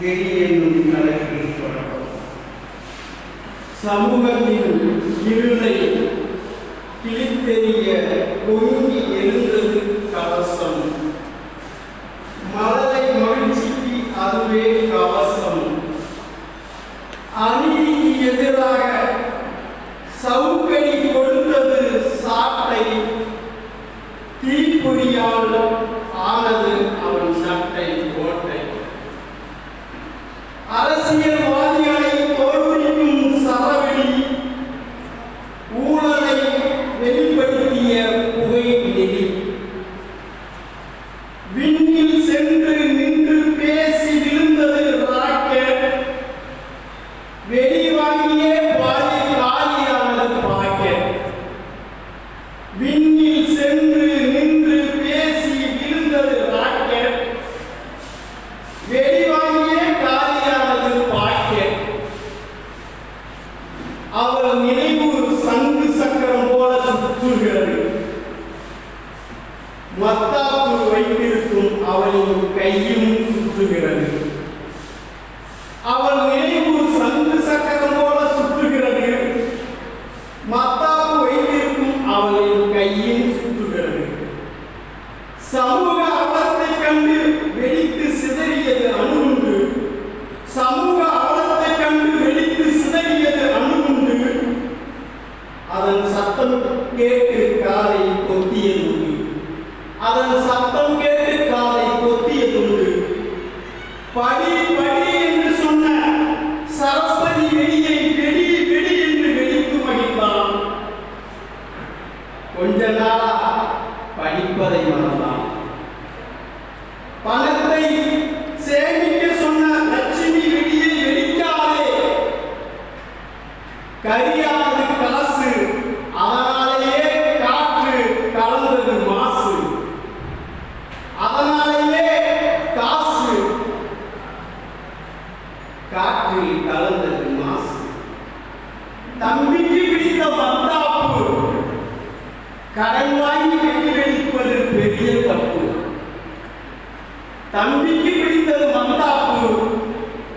வெறி என்னும் தலைப்பில் தொடரும் சமூகத்தின் இருளை கிழித்தெறிய எழுந்தது கவசம். மலரை மகிழ்ச்சிக்கு அதுவே கவசம். அநீதிக்கு எதிராக சவுக்கடி கொடுத்தது சாட்டை. தீப்பொறியால் மத்தாப்பு வைத்திருக்கும் அவளின் கையும் வைத்திருக்கும் அவளின் கையும் சுற்றுகிறது சமூக அவலத்தை கண்டு வெடித்து சிதறியது அணுகுண்டு. சமூக அவலத்தை கண்டு வெடித்து சிதறியது அணுகுண்டு. அதன் சத்தம் கேட்டு காதை கொத்தியதுண்டு அதன் சத்தம் கேட்டு காலை கொத்தியதுண்டு படி படி காற்றில் கலந்தது மாசு தம்பிக்கு பிடித்த மத்தாப்பு கடன் வாங்கி வெளிவெளிப்பது பெரிய தப்பு. தம்பிக்கு பிடித்தது மந்தாப்பு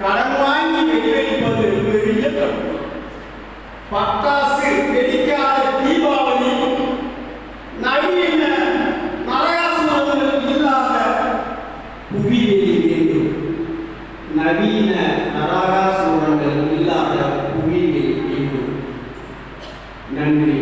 கடன் வாங்கி வெளிவெளிப்பது பெரிய தப்பு. பட்டாசு வெடிக்காத தீபாவளி. நவீன நரகாசுரங்கள் இல்லாத புவிவெளி வேண்டும் நவீன And.